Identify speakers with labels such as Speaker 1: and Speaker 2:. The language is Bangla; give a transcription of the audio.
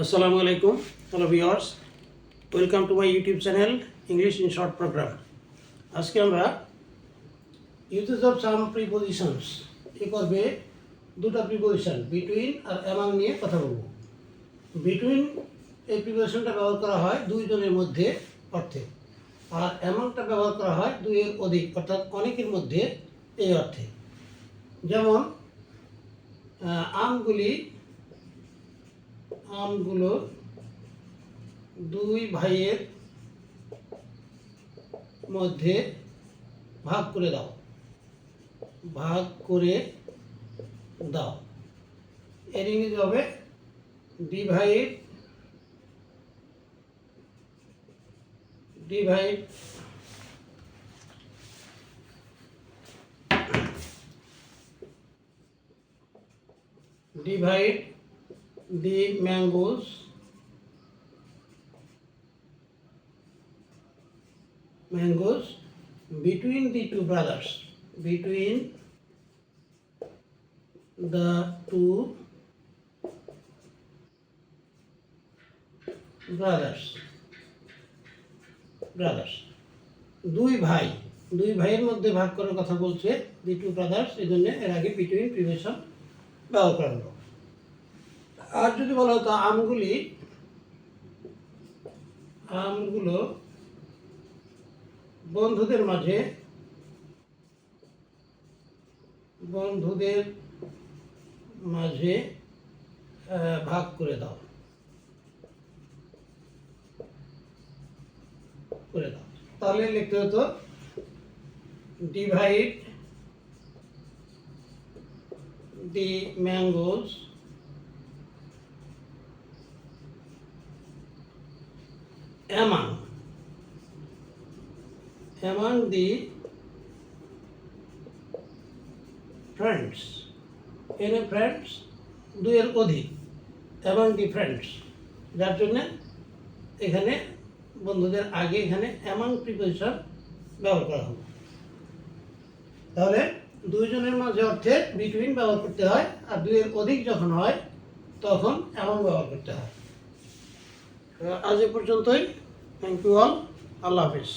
Speaker 1: আসসালামু আলাইকুম, hello viewers welcome to my YouTube channel English in short program. আজকে আমরা ইউজেস অফ সাম প্রিপোজিশনস, এ করবে দুটো প্রিপোজিশন, বিটুইন আর অ্যামাং নিয়ে কথা বলব। বিটুইন এই প্রিপোজিশনটা ব্যবহার করা হয় দুইজনের মধ্যে অর্থে, আর অ্যামাংটা ব্যবহার করা হয় দুইয়ের অধিক, অর্থাৎ অনেকের মধ্যে এই অর্থে। যেমন আমগুলি আমগুলো দুই ভাইয়ের মধ্যে ভাগ করে দাও। ভাগ করে দাও। এর ইংরেজি হবে divide divide divide the mangoes mangoes between the two brothers between the two brothers brothers দুই ভাই দুই ভাইয়ের মধ্যে ভাগ করার কথা বলছে দি টু ব্রাদার্স এই জন্য এর আগে বিটুইন প্রিভেশন ব্যবহার করা হলো আর যদি বলা হতো আমগুলি, আমগুলো বন্ধুদের মাঝে বন্ধুদের মাঝে ভাগ করে দাও। করে দাও। তাহলে লিখতে হতো divide the mangoes among among the friends, এর ফ্রেন্ডস দুইয়ের অধিক এবং দি ফ্রেন্ডস যার জন্য এখানে বন্ধুদের আগে এখানে অ্যামাং প্রিপোজিশন ব্যবহার করা হবে তাহলে দুইজনের মাঝে অর্থে বিটুইন ব্যবহার করতে হয়, আর দুইয়ের অধিক যখন হয়, তখন এমন ব্যবহার করতে হয়। আজ এ পর্যন্তই। Thank you all Allah Hafiz.